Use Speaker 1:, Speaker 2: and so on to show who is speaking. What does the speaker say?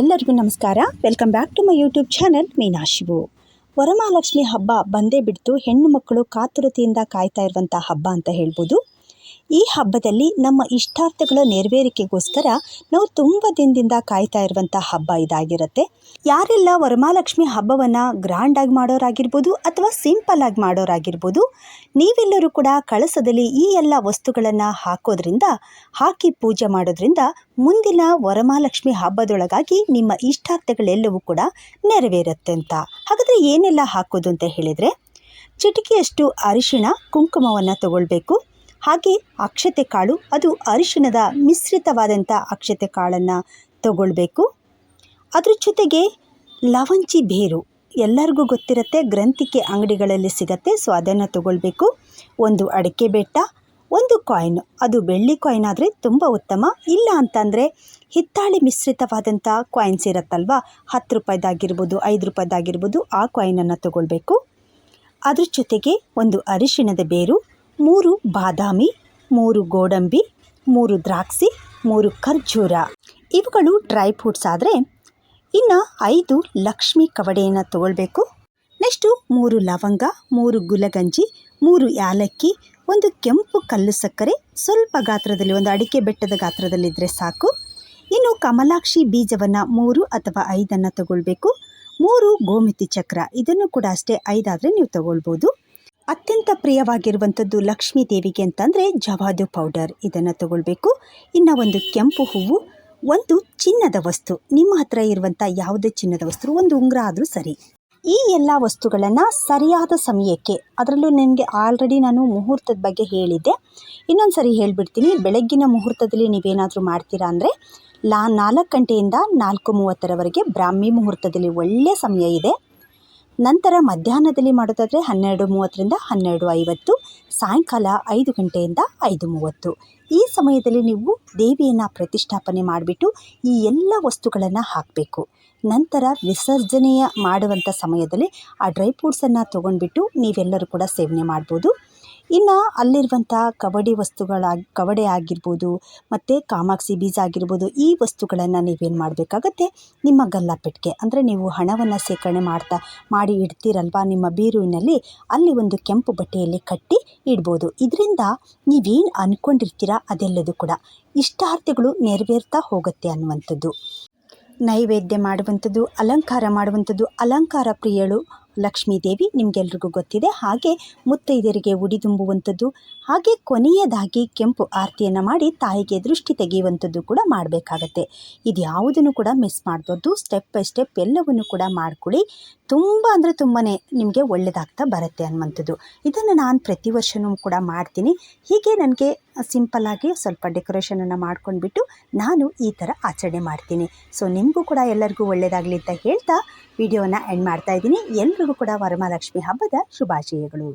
Speaker 1: ಎಲ್ಲರಿಗೂ ನಮಸ್ಕಾರ. Welcome back to my YouTube channel Meenashivu Varamahalakshmi ಹಬ್ಬ ಬಂದೇ ಬಿಡ್ತು. ಹೆಣ್ಣು ಮಕ್ಕಳು ಕಾತುರತೆಯಿಂದ ಕಾಯ್ತಾ ಇರುವಂಥ ಹಬ್ಬ ಅಂತ ಹೇಳ್ಬೋದು. ಈ ಹಬ್ಬದಲ್ಲಿ ನಮ್ಮ ಇಷ್ಟಾರ್ಥಗಳ ನೆರವೇರಿಕೆಗೋಸ್ಕರ ನಾವು ತುಂಬ ದಿನದಿಂದ ಕಾಯ್ತಾ ಇರುವಂಥ ಹಬ್ಬ ಇದಾಗಿರುತ್ತೆ. ಯಾರೆಲ್ಲ ವರಮಹಾಲಕ್ಷ್ಮಿ ಹಬ್ಬವನ್ನು ಗ್ರ್ಯಾಂಡಾಗಿ ಮಾಡೋರಾಗಿರ್ಬೋದು ಅಥವಾ ಸಿಂಪಲ್ ಆಗಿ ಮಾಡೋರಾಗಿರ್ಬೋದು, ನೀವೆಲ್ಲರೂ ಕೂಡ ಕಳಸದಲ್ಲಿ ಈ ಎಲ್ಲ ವಸ್ತುಗಳನ್ನು ಹಾಕೋದ್ರಿಂದ, ಹಾಕಿ ಪೂಜೆ ಮಾಡೋದ್ರಿಂದ ಮುಂದಿನ ವರಮಹಾಲಕ್ಷ್ಮಿ ಹಬ್ಬದೊಳಗಾಗಿ ನಿಮ್ಮ ಇಷ್ಟಾರ್ಥಗಳೆಲ್ಲವೂ ಕೂಡ ನೆರವೇರುತ್ತೆ ಅಂತ. ಹಾಗಾದರೆ ಏನೆಲ್ಲ ಹಾಕೋದು ಅಂತ ಹೇಳಿದರೆ, ಚಿಟಿಕೆಯಷ್ಟು ಅರಿಶಿಣ, ಕುಂಕುಮವನ್ನು ತಗೊಳ್ಬೇಕು. ಹಾಗೆ ಅಕ್ಷತೆ ಕಾಳು, ಅದು ಅರಿಶಿಣದ ಮಿಶ್ರಿತವಾದಂಥ ಅಕ್ಷತೆ ಕಾಳನ್ನು ತಗೊಳ್ಬೇಕು. ಅದ್ರ ಜೊತೆಗೆ ಲವಂಚಿ ಬೇರು, ಎಲ್ಲರಿಗೂ ಗೊತ್ತಿರುತ್ತೆ, ಗ್ರಂಥಿಕೆ ಅಂಗಡಿಗಳಲ್ಲಿ ಸಿಗತ್ತೆ, ಸೊ ಅದನ್ನು ತಗೊಳ್ಬೇಕು. ಒಂದು ಅಡಿಕೆ ಬೆಟ್ಟ, ಒಂದು ಕಾಯಿನ್ ಅದು ಬೆಳ್ಳಿ ಕಾಯಿನ್ ಆದರೆ ತುಂಬ ಉತ್ತಮ. ಇಲ್ಲ ಅಂತಂದರೆ ಹಿತ್ತಾಳೆ ಮಿಶ್ರಿತವಾದಂಥ ಕಾಯಿನ್ಸ್ ಇರುತ್ತಲ್ವ? ಹತ್ತು ರೂಪಾಯ್ದಾಗಿರ್ಬೋದು, ಐದು ರೂಪಾಯ್ದಾಗಿರ್ಬೋದು, ಆ ಕಾಯಿನನ್ನು ತಗೊಳ್ಬೇಕು. ಅದ್ರ ಜೊತೆಗೆ ಒಂದು ಅರಿಶಿಣದ ಬೇರು ಮೂರು ಬಾದಾಮಿ, ಮೂರು ಗೋಡಂಬಿ, ಮೂರು ದ್ರಾಕ್ಷಿ, ಮೂರು ಖರ್ಜೂರ. ಇವುಗಳು ಡ್ರೈ ಫ್ರೂಟ್ಸ್ ಆದರೆ ಇನ್ನು ಐದು ಲಕ್ಷ್ಮಿ ಕವಡೆಯನ್ನು ತಗೊಳ್ಬೇಕು. ನೆಕ್ಸ್ಟು ಮೂರು ಲವಂಗ, ಮೂರು ಗುಲಗಂಜಿ, ಮೂರು ಯಾಲಕ್ಕಿ, ಒಂದು ಕೆಂಪು ಕಲ್ಲು ಸಕ್ಕರೆ, ಸ್ವಲ್ಪ ಗಾತ್ರದಲ್ಲಿ, ಒಂದು ಅಡಿಕೆ ಬೆಟ್ಟದ ಗಾತ್ರದಲ್ಲಿದ್ದರೆ ಸಾಕು. ಇನ್ನು ಕಮಲಾಕ್ಷಿ ಬೀಜವನ್ನು ಮೂರು ಅಥವಾ ಐದನ್ನು ತಗೊಳ್ಬೇಕು. ಮೂರು ಗೋಮಿತಿ ಚಕ್ರ, ಇದನ್ನು ಕೂಡ ಅಷ್ಟೇ ಐದಾದರೆ ನೀವು ತಗೊಳ್ಬೋದು. ಪ್ರಿಯವಾಗಿರುವಂಥದ್ದು ಲಕ್ಷ್ಮೀ ದೇವಿಗೆ ಅಂತಂದರೆ ಜವಾದು ಪೌಡರ್. ಇದನ್ನು ತಗೊಳ್ಬೇಕು. ಇನ್ನು ಒಂದು ಕೆಂಪು ಹೂವು, ಒಂದು ಚಿನ್ನದ ವಸ್ತು. ನಿಮ್ಮ ಹತ್ರ ಇರುವಂಥ ಯಾವುದೇ ಚಿನ್ನದ ವಸ್ತು? ಒಂದು ಉಂಗುರ ಆದರೂ ಸರಿ. ಈ ಎಲ್ಲ ವಸ್ತುಗಳನ್ನು ಸರಿಯಾದ ಸಮಯಕ್ಕೆ, ಅದರಲ್ಲೂ ನನಗೆ ಆಲ್ರೆಡಿ ನಾನು ಮುಹೂರ್ತದ ಬಗ್ಗೆ ಹೇಳಿದ್ದೆ. ಇನ್ನೊಂದು ಸರಿ ಹೇಳಿಬಿಡ್ತೀನಿ, ಬೆಳಗ್ಗಿನ ಮುಹೂರ್ತದಲ್ಲಿ ನೀವೇನಾದರೂ ಮಾಡ್ತೀರಾ ಅಂದರೆ, ಲಾ ನಾಲ್ಕು ಗಂಟೆಯಿಂದ ನಾಲ್ಕು ಮೂವತ್ತರವರೆಗೆ ಬ್ರಾಹ್ಮಿ ಮುಹೂರ್ತದಲ್ಲಿ ಒಳ್ಳೆಯ ಸಮಯ ಇದೆ. ನಂತರ ಮಧ್ಯಾಹ್ನದಲ್ಲಿ ಮಾಡೋದಾದರೆ ಹನ್ನೆರಡು ಮೂವತ್ತರಿಂದ ಹನ್ನೆರಡು ಐವತ್ತು, ಸಾಯಂಕಾಲ ಐದು ಗಂಟೆಯಿಂದ ಐದು ಮೂವತ್ತು. ಈ ಸಮಯದಲ್ಲಿ ನೀವು ದೇವಿಯನ್ನು ಪ್ರತಿಷ್ಠಾಪನೆ ಮಾಡಿಬಿಟ್ಟು ಈ ಎಲ್ಲ ವಸ್ತುಗಳನ್ನು ಹಾಕಬೇಕು. ನಂತರ ವಿಸರ್ಜನೆಯ ಮಾಡುವಂಥ ಸಮಯದಲ್ಲಿ ಆ ಡ್ರೈ ಫ್ರೂಟ್ಸನ್ನು ತೊಗೊಂಡ್ಬಿಟ್ಟು ನೀವೆಲ್ಲರೂ ಕೂಡ ಸೇವನೆ ಮಾಡ್ಬೋದು. ಇನ್ನು ಅಲ್ಲಿರುವಂಥ ಕಬಡ್ಡಿ ವಸ್ತುಗಳಾಗಿ ಕವಡೆ ಆಗಿರ್ಬೋದು, ಮತ್ತು ಕಾಮಾಕ್ಷಿ ಬೀಜ ಆಗಿರ್ಬೋದು, ಈ ವಸ್ತುಗಳನ್ನು ನೀವೇನು ಮಾಡಬೇಕಾಗತ್ತೆ? ನಿಮ್ಮ ಗಲ್ಲಾಪೆಟ್ಟಿಗೆ ಅಂದರೆ ನೀವು ಹಣವನ್ನು ಶೇಖರಣೆ ಮಾಡ್ತಾ, ಮಾಡಿ ಇಡ್ತೀರಲ್ವ ನಿಮ್ಮ ಬೀರುವಿನಲ್ಲಿ? ಅಲ್ಲಿ ಒಂದು ಕೆಂಪು ಬಟ್ಟೆಯಲ್ಲಿ ಕಟ್ಟಿ ಇಡ್ಬೋದು. ಇದರಿಂದ ನೀವೇನು ಅಂದ್ಕೊಂಡಿರ್ತೀರ ಅದೆಲ್ಲದೂ ಕೂಡ ಇಷ್ಟಾರ್ಥಗಳು ನೆರವೇರ್ತಾ ಹೋಗುತ್ತೆ ಅನ್ನುವಂಥದ್ದು. ನೈವೇದ್ಯ ಮಾಡುವಂಥದ್ದು, ಅಲಂಕಾರ ಮಾಡುವಂಥದ್ದು, ಅಲಂಕಾರ ಪ್ರಿಯಳು ಲಕ್ಷ್ಮೀ ದೇವಿ ನಿಮಗೆಲ್ರಿಗೂ ಗೊತ್ತಿದೆ. ಹಾಗೆ ಮುತ್ತೈದೆಯರಿಗೆ ಉಡಿ ತುಂಬುವಂಥದ್ದು, ಹಾಗೆ ಕೊನೆಯದಾಗಿ ಕೆಂಪು ಆರತಿಯನ್ನು ಮಾಡಿ ತಾಯಿಗೆ ದೃಷ್ಟಿ ತೆಗೆಯುವಂಥದ್ದು ಕೂಡ ಮಾಡಬೇಕಾಗತ್ತೆ. ಇದು ಯಾವುದನ್ನು ಕೂಡ ಮಿಸ್ ಮಾಡ್ಬೋದು ಸ್ಟೆಪ್ ಬೈ ಸ್ಟೆಪ್ ಎಲ್ಲವನ್ನು ಕೂಡ ಮಾಡ್ಕೊಳ್ಳಿ. ತುಂಬ ಅಂದರೆ ತುಂಬಾ ನಿಮಗೆ ಒಳ್ಳೆಯದಾಗ್ತಾ ಬರುತ್ತೆ ಅನ್ನುವಂಥದ್ದು. ಇದನ್ನು ನಾನು ಪ್ರತಿ ವರ್ಷವೂ ಕೂಡ ಮಾಡ್ತೀನಿ. ಹೀಗೆ ನನಗೆ ಸಿಂಪಲ್ಲಾಗಿ ಸ್ವಲ್ಪ ಡೆಕೋರೇಷನನ್ನು ಮಾಡ್ಕೊಂಡ್ಬಿಟ್ಟು ನಾನು ಈ ಥರ ಆಚರಣೆ ಮಾಡ್ತೀನಿ. ಸೊ ನಿಮಗೂ ಕೂಡ ಎಲ್ಲರಿಗೂ ಒಳ್ಳೆಯದಾಗಲಿ ಅಂತ ಹೇಳ್ತಾ ವಿಡಿಯೋನ ಎಂಡ್ ಮಾಡ್ತಾ ಇದ್ದೀನಿ. ಎಲ್ರಿಗೂ ಕೂಡ ವರಮಹಾಲಕ್ಷ್ಮಿ ಹಬ್ಬದ ಶುಭಾಶಯಗಳು.